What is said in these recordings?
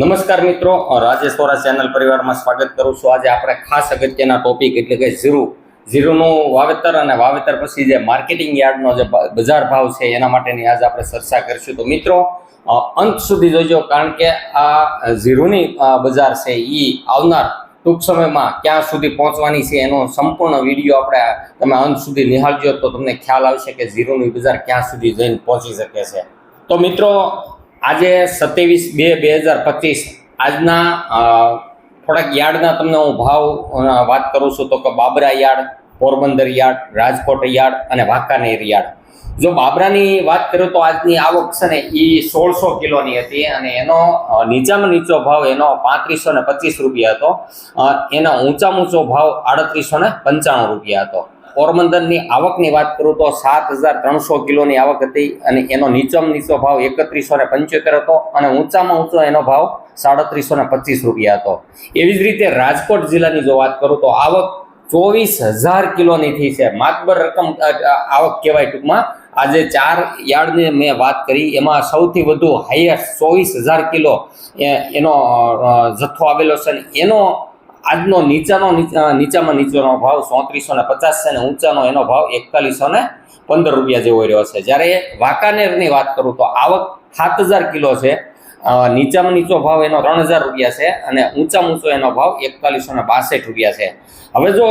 નમસ્કાર મિત્રો, રાજેશ વોરા ચેનલ પરિવારમાં સ્વાગત કરું છું. આજે આપણે ખાસ અગત્યના ટોપિક એટલે કે ઝીરું. ઝીરુંનું વાવેતર અને વાવેતર પછી જે માર્કેટિંગ યાર્ડનો જે બજાર ભાવ છે, એના માટેની આજે આપણે ચર્ચા કરીશું. તો મિત્રો અંત સુધી જોજો, કારણ કે આ ઝીરુની બજાર છે એ આવનાર ટૂંક સમયમાં ક્યાં સુધી પહોંચવાની છે, એનો સંપૂર્ણ વીડિયો આપણે તમે અંત સુધી નિહાળજો તો તમને ખ્યાલ આવશે કે ઝીરોની બજાર ક્યાં સુધી જઈને પહોંચી શકે છે. તો મિત્રો આજે સત્યાવીસ બે બે હજાર પચીસ. આજના થોડાક યાર્ડના તમને હું ભાવ વાત કરું છું તો કે Babra yard, Porbandar yard, Rajkot yard અને વાંકાનેર યાર્ડ. જો બાબરાની વાત કરું તો આજની આવક છે ને એ સોળસો કિલોની હતી અને એનો નીચામાં નીચો ભાવ એનો પાંત્રીસો ને પચીસ રૂપિયા હતો. એનો ઊંચામાં ઊંચો ભાવ આડત્રીસો ને પંચાણું રૂપિયા હતો. પોરબંદરની આવકની વાત કરું તો સાત હજાર ત્રણસો કિલોની આવક હતી અને એનો નીચો નીચો ભાવ એકત્રીસો ને પંચોતેર હતો અને ઊંચામાં ઊંચો એનો ભાવ સાડત્રીસો ને પચીસ રૂપિયા હતો. એવી જ રીતે રાજકોટ જિલ્લાની જો વાત કરું તો આવક ચોવીસ હજાર કિલોની થઈ છે. માતબર રકમ આવક કહેવાય ટૂંકમાં. આજે ચાર યાર્ડની મેં વાત કરી, એમાં સૌથી વધુ હાઈએસ્ટ ચોવીસ હજાર કિલો એનો જથ્થો આવેલો છે એનો આજનો નીચાનો નીચામાં નીચેનો ભાવ ચોત્રીસો ને પચાસ છે અને ઊંચાનો એનો ભાવ એકતાલીસો ને પંદર રૂપિયા જેવો રહ્યો છે. જ્યારે વાંકાનેરની વાત કરું તો આવક સાત હજાર કિલો છે. નીચામાં નીચો ભાવ એનો ત્રણ હજાર રૂપિયા છે અને ઊંચામાં ઊંચો એનો ભાવ એકતાલીસો ને રૂપિયા છે. હવે જો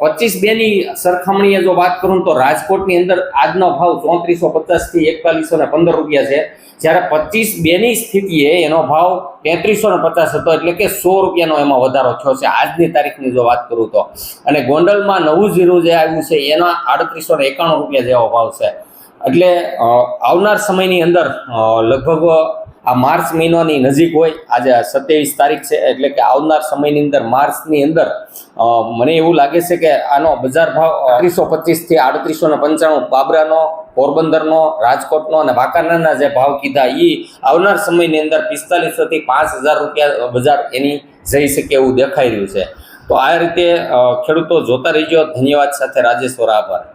પચીસ બેની સરખામણીએ જો વાત કરું તો રાજકોટની અંદર આજનો ભાવ ચોત્રીસો પચાસથી એકતાલીસો પંદર રૂપિયા છે. જ્યારે પચીસ બેની સ્થિતિએ એનો ભાવ તેત્રીસો પચાસ હતો, એટલે કે સો રૂપિયાનો એમાં વધારો થયો છે આજની તારીખની જો વાત કરું તો. અને ગોંડલમાં નવું જીરું જે આવ્યું છે, એના આડત્રીસો એકાણું રૂપિયા જેવો ભાવ છે. એટલે આવનાર સમયની અંદર લગભગ આ માર્ચ મહિનાની નજીક હોય, આજે સત્યાવીસ તારીખ છે, એટલે કે આવનાર સમયની અંદર, માર્ચની અંદર મને એવું લાગે છે કે આનો બજાર ભાવ ત્રીસો પચીસથી આડત્રીસો ને પંચાણું બાબરાનો, પોરબંદરનો, રાજકોટનો અને વાંકાનેરના જે ભાવ કીધા એ આવનાર સમયની અંદર પિસ્તાલીસોથી પાંચ હજાર રૂપિયા બજાર એની જઈ શકે એવું દેખાઈ રહ્યું છે. તો આ રીતે ખેડૂતો જોતા રહીજો. ધન્યવાદ સાથે રાજેશ્વર આભાર.